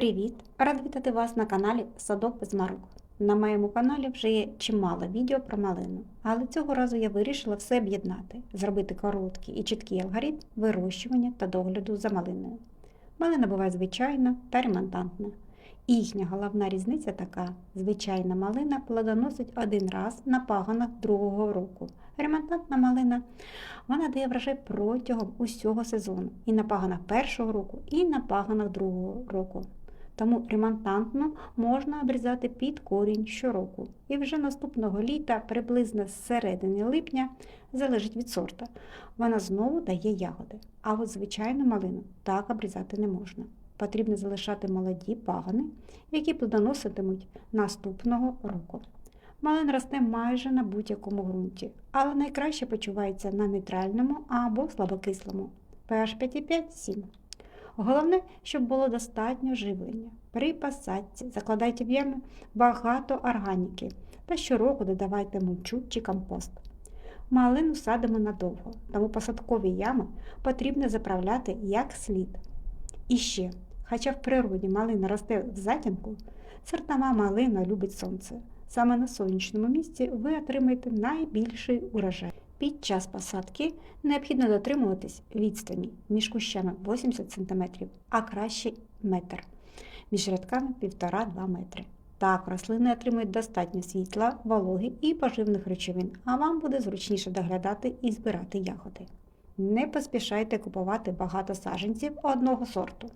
Привіт! Рад вітати вас на каналі Садок без Марук. На моєму каналі вже є чимало відео про малину, але цього разу я вирішила все об'єднати, зробити короткий і чіткий алгоритм вирощування та догляду за малиною. Малина буває звичайна та ремонтантна. Їхня головна різниця така: звичайна малина плодоносить один раз на паганах другого року. Ремонтантна малина вона дає врожай протягом усього сезону і на паганах першого року, і на паганах другого року. Тому ремонтантну можна обрізати під корінь щороку. І вже наступного літа, приблизно з середини липня, залежить від сорта, вона знову дає ягоди. А от звичайну малину так обрізати не можна. Потрібно залишати молоді пагани, які плодоноситимуть наступного року. Малин росте майже на будь-якому ґрунті, але найкраще почувається на нейтральному або слабокислому pH 5,5-7. Головне, щоб було достатньо живлення. При посадці закладайте в яму багато органіки та щороку додавайте мульчу чи компост. Малину садимо надовго, тому посадкові ями потрібно заправляти як слід. І ще, хоча в природі малина росте в затінку, сортова малина любить сонце. Саме на сонячному місці ви отримаєте найбільший урожай. Під час посадки необхідно дотримуватись відстані між кущами 80 см, а краще метр, між рядками 1,5-2 метри. Так, рослини отримують достатньо світла, вологи і поживних речовин, а вам буде зручніше доглядати і збирати ягоди. Не поспішайте купувати багато саджанців одного сорту.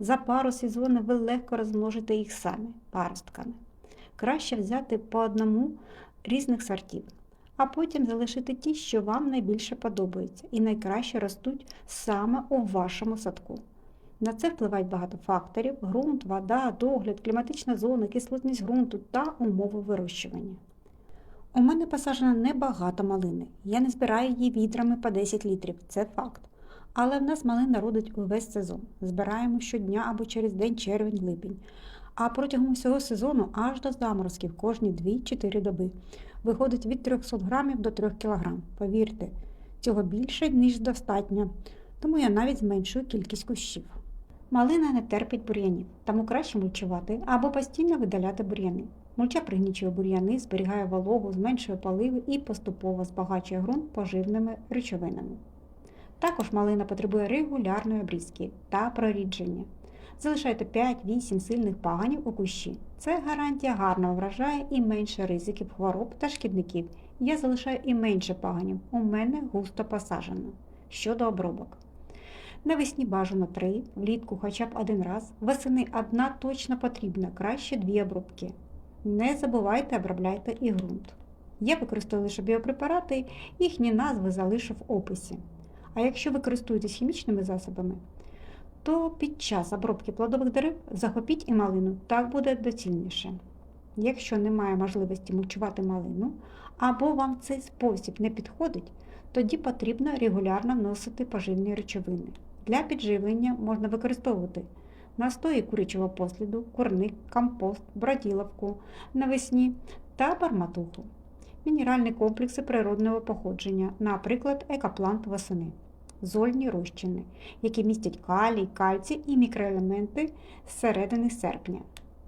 За пару сезонів ви легко розмножите їх самі паростками. Краще взяти по одному різних сортів, а потім залишити ті, що вам найбільше подобаються і найкраще ростуть саме у вашому садку. На це впливають багато факторів: ґрунт, вода, догляд, кліматична зона, кислотність ґрунту та умови вирощування. У мене посаджено небагато малини. Я не збираю її відрами по 10 літрів, це факт. Але в нас малина родить увесь сезон. Збираємо щодня або через день червень-липень. А протягом усього сезону аж до заморозків кожні 2-4 доби. Виходить від 300 грамів до 3 кг. Повірте, цього більше, ніж достатньо, тому я навіть зменшую кількість кущів. Малина не терпить бур'янів, тому краще мульчувати або постійно видаляти бур'яни. Мульча пригнічує бур'яни, зберігає вологу, зменшує поливи і поступово збагачує ґрунт поживними речовинами. Також малина потребує регулярної обрізки та прорідження. Залишайте 5-8 сильних паганів у кущі. Це гарантія гарного врожаю і менше ризиків хвороб та шкідників. Я залишаю і менше паганів. У мене густо посаджено. Щодо обробок. Навесні бажано 3, влітку хоча б один раз. Восени одна точно потрібна, краще дві обробки. Не забувайте обробляйте і ґрунт. Я використовую лише біопрепарати, їхні назви залишу в описі. А якщо ви користуєтесь хімічними засобами, то під час обробки плодових дерев захопіть і малину, так буде доцільніше. Якщо немає можливості мульчувати малину, або вам цей спосіб не підходить, тоді потрібно регулярно вносити поживні речовини. Для підживлення можна використовувати настої курячого посліду, курник, компост, броділовку навесні та барматуху, мінеральні комплекси природного походження, наприклад, екоплант восени зольні розчини, які містять калій, кальцій і мікроелементи з середини серпня.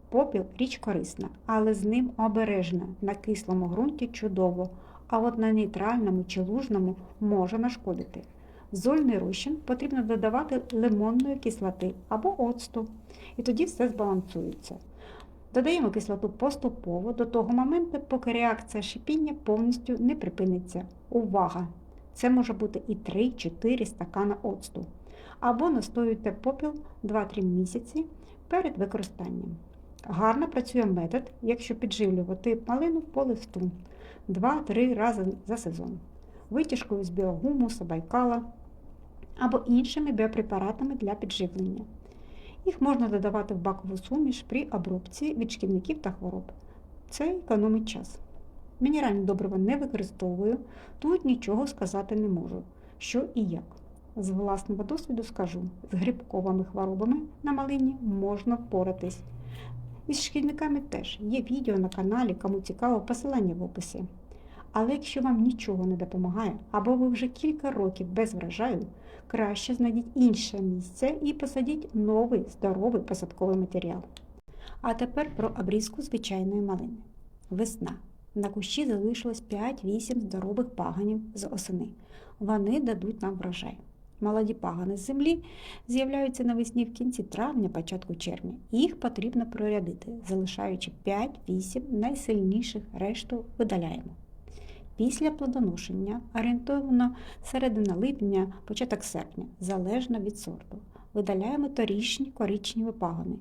Попіл річ корисна, але з ним обережна. На кислому ґрунті чудово, а от на нейтральному чи лужному може нашкодити. Зольний розчин потрібно додавати лимонної кислоти або оцту, і тоді все збалансується. Додаємо кислоту поступово до того моменту, поки реакція шипіння повністю не припиниться. Увага! Це може бути і 3-4 стакана оцту. Або настоюйте попіл 2-3 місяці перед використанням. Гарно працює метод, якщо підживлювати малину по листу 2-3 рази за сезон, витяжкою з біогумуса, байкала або іншими біопрепаратами для підживлення. Їх можна додавати в бакову суміш при обробці від шкідників та хвороб. Це економить час. Мінеральні добрива не використовую, тут нічого сказати не можу, що і як. З власного досвіду скажу, з грибковими хворобами на малині можна впоратись. Із шкідниками теж є відео на каналі, кому цікаво, посилання в описі. Але якщо вам нічого не допомагає, або ви вже кілька років без врожаю, краще знайдіть інше місце і посадіть новий здоровий посадковий матеріал. А тепер про обрізку звичайної малини. Весна. На кущі залишилось 5-8 здорових паганів з осени. Вони дадуть нам врожай. Молоді пагани з землі з'являються навесні в кінці травня, початку червня. Їх потрібно прорядити, залишаючи 5-8 найсильніших, решту видаляємо. Після плодоношення орієнтовно середина липня, початок серпня, залежно від сорту. Видаляємо торічні коричневі пагани,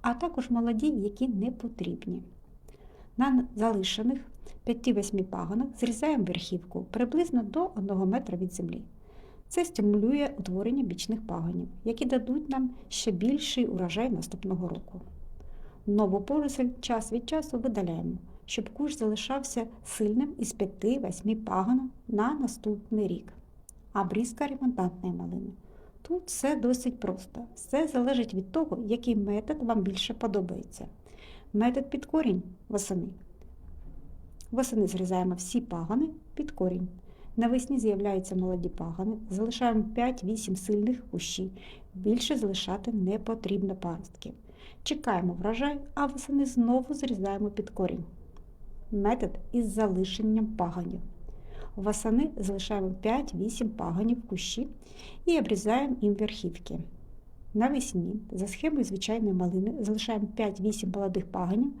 а також молоді, які не потрібні. На залишених 5-8 паганах зрізаємо верхівку приблизно до 1 метра від землі. Це стимулює утворення бічних паганів, які дадуть нам ще більший урожай наступного року. Нову поросль час від часу видаляємо, щоб кущ залишався сильним із 5-8 паганок на наступний рік. Обрізка ремонтантної малини. Тут все досить просто. Все залежить від того, який метод вам більше подобається. Метод під корінь восени. Восени зрізаємо всі пагани під корінь. Навесні з'являються молоді пагани, залишаємо 5-8 сильних кущів. Більше залишати не потрібно паростки. Чекаємо врожай, а восени знову зрізаємо під корінь. Метод із залишенням паганів. Восени залишаємо 5-8 паганів в кущі і обрізаємо їм верхівки. Навесні за схемою звичайної малини залишаємо 5-8 молодих паганів,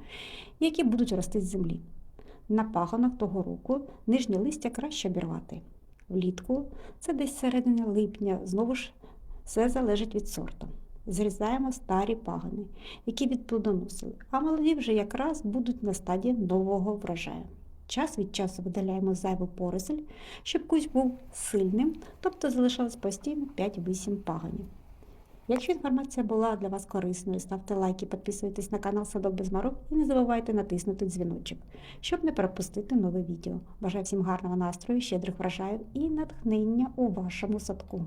які будуть рости з землі. На паганах того року нижнє листя краще обірвати. Влітку це десь середина липня, знову ж все залежить від сорту. Зрізаємо старі пагани, які відплодоносили, а молоді вже якраз будуть на стадії нового врожаю. Час від часу видаляємо зайву поросль, щоб кусь був сильним, тобто залишалось постійно 5-8 паганів. Якщо інформація була для вас корисною, ставте лайки, підписуйтесь на канал Садок без Марок і не забувайте натиснути дзвіночок, щоб не пропустити нове відео. Бажаю всім гарного настрою, щедрих врожаїв і натхнення у вашому садку.